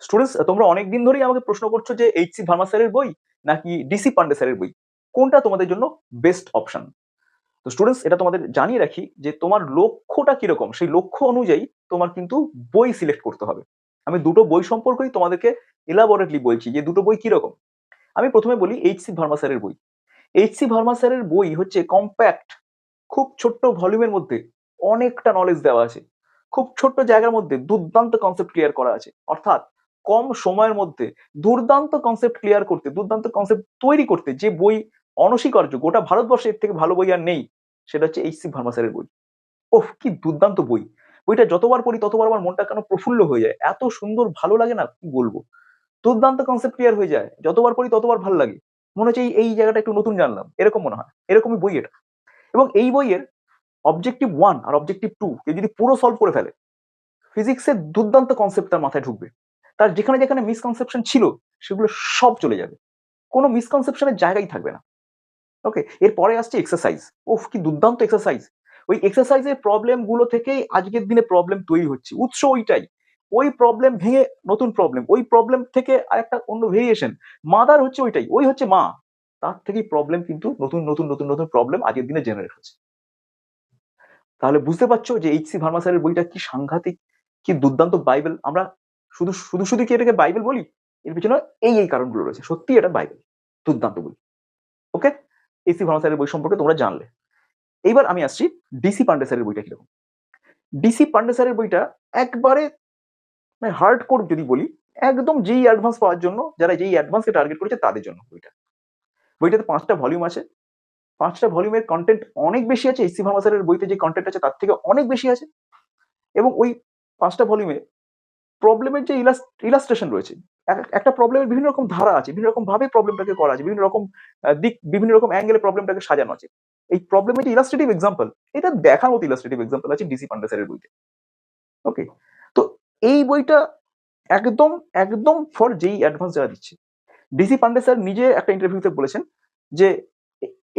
Students তোমরা অনেক দিন ধরেই আমাকে প্রশ্ন করছ যে এইচ সি ভার্মা স্যারের বই নাকি ডিসি পান্ডে স্যারের বই? কোনটা তোমাদের জন্য বেস্ট অপশন তো স্টুডেন্টস এটা তোমাদের জানিয়ে রাখি যে তোমার লক্ষ্যটা কীরকম? সেই লক্ষ্য অনুযায়ী তোমার কিন্তু বই সিলেক্ট করতে হবে। আমি দুটো বই সম্পর্কেই তোমাদেরকে এলাবোরেটলি বলছি যে দুটো বই কীরকম? আমি প্রথমে বলি এইচ সি ভার্মা স্যারের বই। এইচ সি ভার্মা স্যারের বই হচ্ছে কম্প্যাক্ট খুব ছোট্ট ভলিউমের মধ্যে অনেকটা নলেজ দেওয়া আছে। খুব ছোট্ট জায়গার মধ্যে দুর্দান্ত কনসেপ্ট ক্লিয়ার করা আছে। অর্থাৎ কম সময়ের মধ্যে দুর্দান্ত কনসেপ্ট ক্লিয়ার করতে, দুর্দান্ত কনসেপ্ট তৈরি করতে যে বই অনস্বীকার্য, গোটা ভারতবর্ষে এর থেকে ভালো বই আর নেই, সেটা হচ্ছে এইচ সি ভার্মা স্যারের বই। ওহ কি দুর্দান্ত বই। বইটা যতবার পড়ি, ততবার আমার মনটা কেন প্রফুল্ল হয়ে যায়। এত সুন্দর, ভালো লাগে না, কি বলব? দুর্দান্ত কনসেপ্ট ক্লিয়ার হয়ে যায়। যতবার পড়ি, ততবার ভালো লাগে। মনে হচ্ছে এই- এই জায়গাটা একটু নতুন জানলাম। এরকম মনে হয়। এরকমই বই এটা। এবং এই বইয়ের অবজেক্টিভ ওয়ান আর অবজেক্টিভ টু কেউ যদি পুরো সলভ করে ফেলে ফিজিক্সের দুর্দান্ত কনসেপ্ট তার মাথায় ঢুকবে। তার যেখানে যেখানে মিসকনসেপশন ছিল, সেগুলো সব চলে যাবে। কোনো মিসকনসেপশনের জায়গাই থাকবে না। ওকে এরপরে আসছে এক্সারসাইজ ওফ কি দুর্দান্ত এক্সারসাইজ ওই এক্সারসাইজের প্রবলেমগুলো থেকেই আজকের দিনে প্রবলেম তৈরি হচ্ছে। উৎস ওইটাই। ওই প্রবলেম ভেঙে নতুন প্রবলেম ওই প্রবলেম থেকে আরেকটা অন্য ভেরিয়েশন মাদার হচ্ছে ওইটাই। ওই হচ্ছে মা। তার থেকেই প্রবলেম কিন্তু নতুন নতুন নতুন নতুন প্রবলেম আজকের দিনে জেনারেট হচ্ছে। তাহলে বুঝতে পারছ যে এইচ সি ভার্মা স্যারের বইটা কি সাংঘাতিক, কি দুর্দান্ত বাইবেল আমরা শুধু শুধু শুধু কি এটাকে বাইবেল বলি? এর পিছনে এই এই কারণগুলো রয়েছে। সত্যি এটা বাইবেল, দুর্দান্ত বই। ওকে? এসি ভার্মা স্যারের বই সম্পর্কে তোমরা জানলে। এইবার আমি আসছি ডিসি পান্ডে স্যারের বইটা কীরকম? ডিসি পান্ডে স্যারের বইটা একবারে মানে হার্ড কোর যদি বলি, একদম যেই অ্যাডভান্স পাওয়ার জন্য, যারা যেই অ্যাডভান্সকে টার্গেট করেছে তাদের জন্য বইটা। বইটাতে পাঁচটা ভলিউম আছে। পাঁচটা ভলিউমের কন্টেন্ট অনেক বেশি আছে। এসি ভার্মা স্যারের বইতে যে কন্টেন্ট আছে তার থেকে অনেক বেশি আছে। এবং ওই পাঁচটা ভলিউমে প্রবলেমের যে ইলাস্ট্রেশন রয়েছে একটা প্রবলেমের বিভিন্ন রকম ধারা আছে, বিভিন্ন রকম ভাবে প্রবলেমটাকে করা আছে, বিভিন্ন রকম দিক, বিভিন্ন রকম অ্যাঙ্গেলে প্রবলেমটাকে সাজানো আছে। এই প্রবলেমের যে ইলাস্ট্রেটিভ এক্সাম্পল এটা দেখার মতো ইলাস্ট্রেটিভ এক্সাম্পল আছে ডিসি পান্ডে স্যারের বইতে। ওকে তো এই বইটা একদম একদম ফর যেই অ্যাডভান্স যারা দিচ্ছে। ডিসি পান্ডে স্যার নিজে একটা ইন্টারভিউতে বলেছেন যে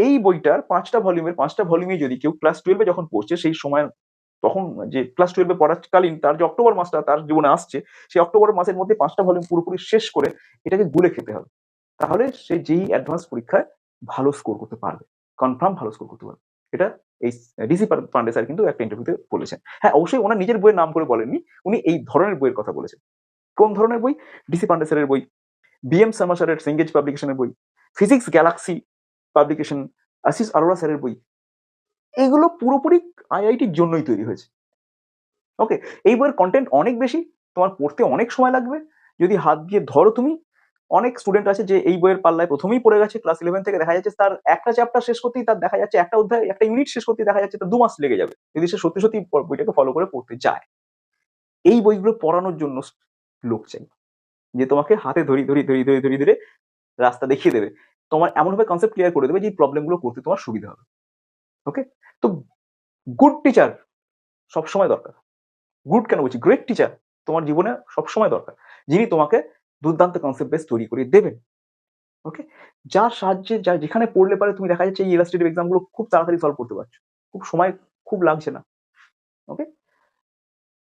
এই বইটার পাঁচটা ভলিউমের পাঁচটা ভলিউমে যদি কেউ ক্লাস টুয়েলভে যখন পড়ছে, সেই সময় তখন যে ক্লাস টুয়েলভে পড়াকালীন তার যে অক্টোবর মাসটা তার জীবনে আসছে, সেই অক্টোবর মাসের মধ্যে পাঁচটা ভলিউম পুরোপুরি শেষ করে এটাকে গুলে খেতে হবে। তাহলে সে যেই অ্যাডভান্স পরীক্ষায় ভালো স্কোর করতে পারবে কনফার্ম ভালো স্কোর করতে পারবে। এটা এই ডিসি পান্ডে স্যার কিন্তু একটা ইন্টারভিউতে বলেছেন। হ্যাঁ অবশ্যই ওনার নিজের বইয়ের নাম করে বলেননি, উনি এই ধরনের বইয়ের কথা বলেছেন। কোন ধরনের বই? ডিসি পান্ডে স্যারের বই বিএম শর্মা স্যারের সিঙ্গেজ পাবলিকেশনের বই physics galaxy publication Ashish Arora স্যারের বই এগুলো পুরোপুরি আইআইটির জন্যই তৈরি হয়েছে। ওকে এই বইয়ের কন্টেন্ট অনেক বেশি, তোমার পড়তে অনেক সময় লাগবে। যদি হাত দিয়ে ধরো তুমি, অনেক স্টুডেন্ট আছে যে এই বইয়ের পাল্লায় প্রথমেই পড়ে গেছে ক্লাস ইলেভেন থেকে দেখা যাচ্ছে তার একটা চ্যাপ্টার শেষ করতেই তার দেখা যাচ্ছে একটা অধ্যায়, একটা ইউনিট শেষ করতেই দেখা যাচ্ছে তার দু মাস লেগে যাবে। যদি সে সত্যি সত্যি বইটাকে ফলো করে পড়তে যায়। এই বইগুলো পড়ানোর জন্য লোক চাই। যে তোমাকে হাতে ধরি ধরি ধরি ধরি ধরি ধরে রাস্তা দেখিয়ে দেবে। তোমার এমনভাবে কনসেপ্ট ক্লিয়ার করে দেবে যে প্রবলেমগুলো করতে তোমার সুবিধা হবে। ওকে তো গুড টিচার সবসময় দরকার। গুড কেন বলছি? গ্রেট টিচার তোমার জীবনে সবসময় দরকার। যিনি তোমাকে দুর্দান্ত কনসেপ্ট বেস তৈরি করে দেবেন। ওকে যার সাহায্যে, যা যেখানে পড়লে পারে তুমি দেখা যাচ্ছে এই ইলাস্ট্রেটিভ এক্সামগুলো খুব তাড়াতাড়ি সলভ করতে পারছ। খুব সময়, খুব লাগছে না। ওকে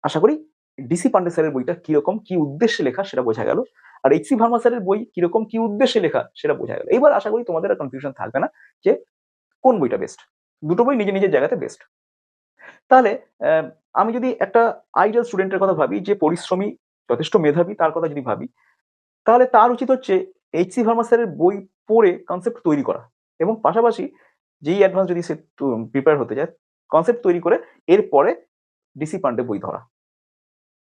আশা করি ডিসি পান্ডে স্যারের বইটা কীরকম, কি উদ্দেশ্যে লেখা সেটা বোঝা গেল। আর এইচ সি ভার্মা স্যারের বই কীরকম, কি উদ্দেশ্যে লেখা সেটা বোঝা গেল। এবার আশা করি তোমাদের আর কনফিউশন থাকবে না যে কোন বইটা বেস্ট দুটো বই নিজের নিজের জায়গাতে বেস্ট তাহলে আমি যদি একটা আইডিয়াল স্টুডেন্টের কথা ভাবি, যে পরিশ্রমী, যথেষ্ট মেধাবী, তার কথা যদি ভাবি, তাহলে তার উচিত হচ্ছে এইচ সি ভার্মা বই পড়ে কনসেপ্ট তৈরি করা। এবং পাশাপাশি যেই অ্যাডভান্স যদি সে প্রিপেয়ার হতে যায় কনসেপ্ট তৈরি করে এরপরে ডিসি পান্ডে বই ধরা।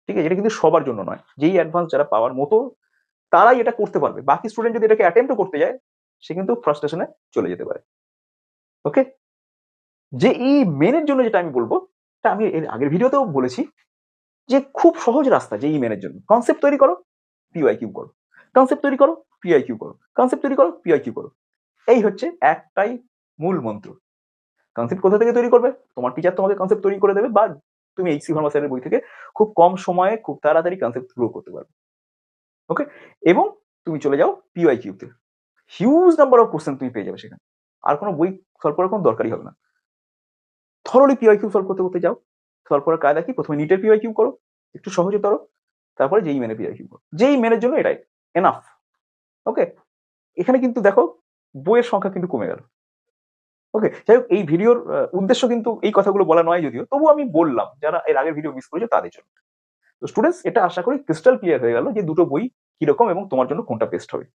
ঠিক আছে? এটা কিন্তু সবার জন্য নয়। যেই অ্যাডভান্স যারা পাওয়ার মতো, তারাই এটা করতে পারবে। বাকি স্টুডেন্ট যদি এটাকে অ্যাটেম্পট করতে যায়, সে কিন্তু ফ্রাস্ট্রেশনে চলে যেতে পারে। ওকে যে এই মেনের জন্য যেটা আমি বলব তা আমি এর আগের ভিডিওতেও বলেছি যে খুব সহজ রাস্তা যে ই মেনের জন্য। কনসেপ্ট তৈরি করো পিওয়াই কিউ করো। কনসেপ্ট তৈরি করো পিআই কিউ করো। কনসেপ্ট তৈরি করো পিআই কিউ করো। এই হচ্ছে একটাই মূল মন্ত্র। কনসেপ্ট কোথা থেকে তৈরি করবে? তোমার টিচার তোমাকে কনসেপ্ট তৈরি করে দেবে বা তুমি এইচসি ভার্মা স্যারের বই থেকে খুব কম সময়ে খুব তাড়াতাড়ি কনসেপ্ট গ্রো করতে পারবে। ওকে এবং তুমি চলে যাও পিওয়াই কিউতে হিউজ নাম্বার অফ কোশ্চেন তুমি পেয়ে যাবে সেখানে। আর কোনো বই সলভ করার কোনো দরকারই হবে না। থরলি পিওয়াই কিউ সলভ করতে করতে যাও সলভ করার কায়দা কি? প্রথমে নিটের পিওয়াই কিউ করো, একটু সহজতর তারপরে যেই মেনে করো। যেই মেনের জন্য এটাই এনাফ ওকে এখানে কিন্তু দেখো, বইয়ের সংখ্যা কিন্তু কমে গেল। ওকে যাই হোক, এই ভিডিওর উদ্দেশ্য কিন্তু এই কথাগুলো বলা নয় যদিও তবু আমি বললাম, যারা এর আগের ভিডিও মিস করেছে তাদের জন্য। তো স্টুডেন্টস এটা আশা করি ক্রিস্টাল ক্লিয়ার হয়ে গেল যে দুটো বই কীরকম এবং তোমার জন্য কোনটা বেস্ট হবে।